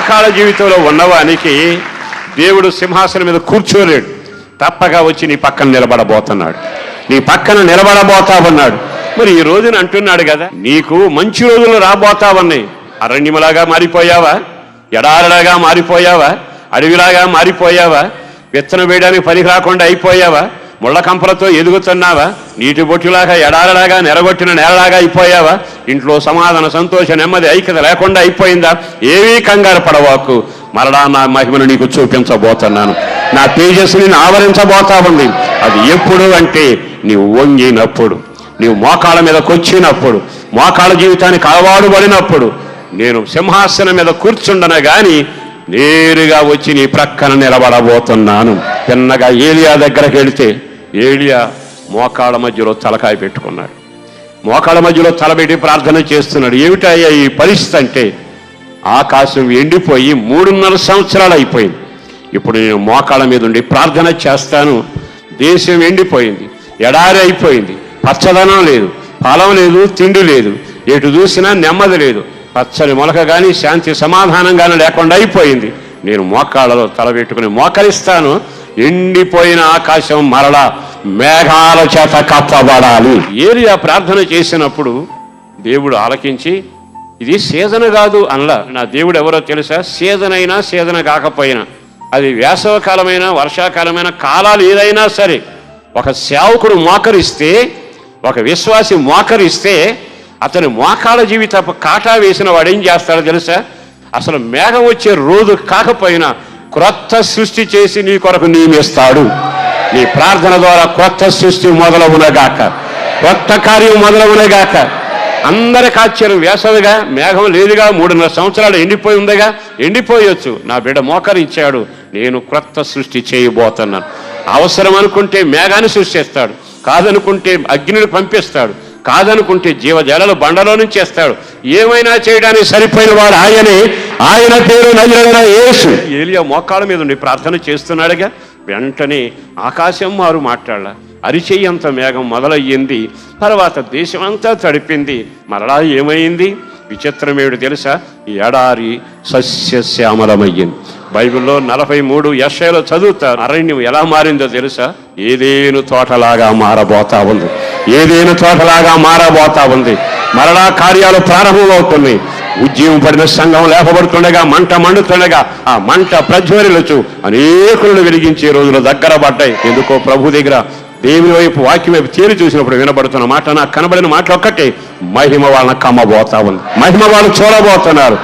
పాకాల జీవితంలో ఉన్నవానికి దేవుడు సింహాసనం మీద కూర్చోలేడు. తప్పగా వచ్చి నీ పక్కన నిలబడబోతున్నాడు. నీ పక్కన నిలబడబోతావన్నాడు. మరి ఈ రోజున అంటున్నాడు కదా నీకు మంచి రోజులు రాబోతావన్నాయి అరణ్యములాగా మారిపోయావా? ఎడారలాగా మారిపోయావా? అడవిలాగా మారిపోయావా? విత్తనం వేయడానికి పనికి రాకుండా అయిపోయావా? ముళ్ళ కంపలతో ఎదుగుతున్నావా? నీటి బొట్టులాగా ఎడారలాగా నెరగొట్టిన నేలలాగా అయిపోయావా? ఇంట్లో సమాధాన సంతోష నెమ్మది ఐక్యత లేకుండా అయిపోయిందా? ఏమీ కంగారు పడవాకు. మరలా నా మహిమను నీకు చూపించబోతున్నాను. నా తేజస్సుని ఆవరించబోతా ఉంది అది ఎప్పుడు అంటే నీవు వంగినప్పుడు నీవు మోకాళ్ళ మీదకి వచ్చినప్పుడు మోకాళ్ళ జీవితానికి అలవాటు పడినప్పుడు నేను సింహాసనం మీద కూర్చుండన కానీ నేరుగా వచ్చి నీ ప్రక్కన నిలబడబోతున్నాను. చిన్నగా ఏలియా దగ్గరకు వెళితే ఏలియా మోకాళ్ళ మధ్యలో తలకాయ పెట్టుకున్నాడు. మోకాళ్ళ మధ్యలో తలబెట్టి ప్రార్థన చేస్తున్నాడు. ఏమిటయ్యా ఈ పరిస్థితి అంటే? ఆకాశం ఎండిపోయి మూడున్నర సంవత్సరాలు అయిపోయింది. ఇప్పుడు నేను మోకాళ్ళ మీద ఉండి ప్రార్థన చేస్తాను. దేశం ఎండిపోయింది. ఎడారి అయిపోయింది. పచ్చదనం లేదు. ఫలం లేదు. తిండి లేదు. ఎటు చూసినా నెమ్మది లేదు. పచ్చని మొలక కానీ శాంతి సమాధానం కానీ లేకుండా అయిపోయింది. నేను మోకాళ్ళలో తలబెట్టుకుని మోకరిస్తాను. ఎండిపోయిన ఆకాశం మరలా మేఘాల చేత కప్పబడాలి. ఏరియా ప్రార్థన చేసినప్పుడు దేవుడు ఆలకించి ఇది సీజన్ కాదు అనలా నా దేవుడు ఎవరో తెలుసా? సీజన్ అయినా సీజన్ కాకపోయినా అది వేసవకాలమైన వర్షాకాలమైన కాలాలు ఏదైనా సరే ఒక సేవకుడు మోకరిస్తే ఒక విశ్వాసి మోకరిస్తే అతని మోకాల జీవిత కాటా వేసిన వాడు ఏం చేస్తాడో తెలుసా? అసలు మేఘం వచ్చే రోజు కాకపోయినా క్రొత్త సృష్టి చేసి నీ కొరకు నియమిస్తాడు. నీ ప్రార్థన ద్వారా కొత్త సృష్టి మొదలవునగాక. కొత్త కార్యం మొదలవునగాక. అందరికి ఆశ్చర్యం వేసవిగా మేఘం లేదుగా మూడున్నర సంవత్సరాలు ఎండిపోయి ఉందిగా. ఎండిపోయొచ్చు. నా బిడ్డ మోకరించాడు. నేను క్రొత్త సృష్టి చేయబోతున్నాను. అవసరం అనుకుంటే మేఘాన్ని సృష్టిస్తాడు. కాదనుకుంటే అగ్నిని పంపిస్తాడు. కాదనుకుంటే జీవజాలలు బండలో నుంచి వేస్తాడు ఏమైనా చేయడానికి సరిపోయిన వాడు ఆయనే. ఆయన పేరు నజరైన యేసు. ఏలియా మోకాళ్ళ మీద ఉండి ప్రార్థన చేస్తున్నాడుగా. వెంటనే ఆకాశం మారు మాట్లాడాల అరిచేయంత మేఘం మొదలయ్యింది. తర్వాత దేశమంతా తడిపింది. మరలా ఏమైంది? విచిత్రమేడు తెలుసా? ఎడారి సస్యశ్యామలమయ్యింది బైబిల్లో నలభై మూడు యశలో చదువుతారు. అరణ్యం ఎలా మారిందో తెలుసా? ఏదేను తోటలాగా మారబోతా ఉంది. ఏదేను తోటలాగా మారబోతా ఉంది? మరలా కార్యాలు ప్రారంభమవుతున్నాయి. ఉద్యమం పడిన సంఘం లేపబడుతుండగా మంట మండుతుండగా ఆ మంట ప్రజ్వరిలచు అనేకులను వెలిగించే రోజులు దగ్గర పడ్డాయి. ఎందుకో ప్రభు దగ్గర దేవుని వైపు వాక్యం వైపు తేరి చూసినప్పుడు వినబడుతున్న మాట నాకు కనబడిన మాట ఒక్కటే. మహిమ వాళ్ళని కమ్మబోతా ఉంది. మహిమ వాళ్ళు చూడబోతున్నారు.